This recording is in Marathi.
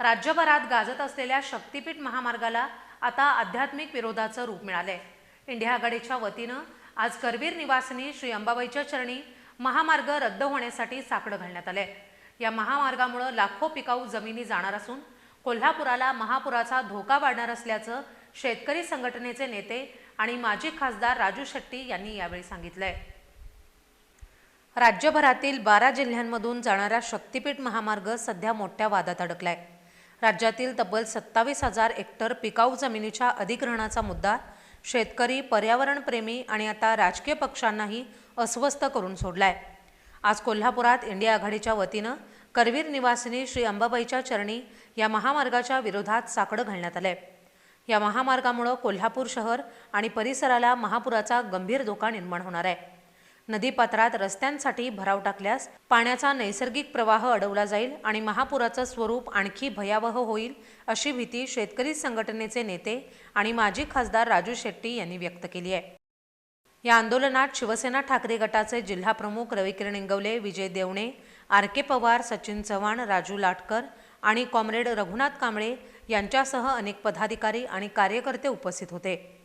राज्यभरात गाजत असलेल्या शक्तीपीठ महामार्गाला आता आध्यात्मिक विरोधाचं रूप मिळालंय. इंडिया आघाडीच्या वतीनं आज करवीर निवासिनी श्री अंबाबाईच्या चरणी महामार्ग रद्द होण्यासाठी साकडं घालण्यात आलंय. या महामार्गामुळं लाखो पिकाऊ जमिनी जाणार असून कोल्हापुराला महापुराचा धोका वाढणार असल्याचं शेतकरी संघटनेचे नेते आणि माजी खासदार राजू शेट्टी यांनी यावेळी सांगितलंय. राज्यभरातील बारा जिल्ह्यांमधून जाणारा शक्तीपीठ महामार्ग सध्या मोठ्या वादात अडकलाय. राज्यातील तब्बल सत्तावीस हजार हेक्टर पिकाऊ जमिनीच्या अधिग्रहणाचा मुद्दा शेतकरी पर्यावरणप्रेमी आणि आता राजकीय पक्षांनाही अस्वस्थ करून सोडलाय. आज कोल्हापुरात इंडिया आघाडीच्या वतीनं करवीर निवासिनी श्री अंबाबाईच्या चरणी या महामार्गाच्या विरोधात साकडं घालण्यात आलंय. या महामार्गामुळं कोल्हापूर शहर आणि परिसराला महापुराचा गंभीर धोका निर्माण होणार आहे. नदीपात्रात रस्त्यांसाठी भराव टाकल्यास पाण्याचा नैसर्गिक प्रवाह अडवला जाईल आणि महापुराचं स्वरूप आणखी भयावह होईल अशी भीती शेतकरी संघटनेचे नेते आणि माजी खासदार राजू शेट्टी यांनी व्यक्त केली आहे. या आंदोलनात शिवसेना ठाकरे गटाचे जिल्हाप्रमुख रविकिरण इंगवले विजय देवणे आर के पवार सचिन चव्हाण राजू लाटकर आणि कॉम्रेड रघुनाथ कांबळे यांच्यासह अनेक पदाधिकारी आणि कार्यकर्ते उपस्थित होते.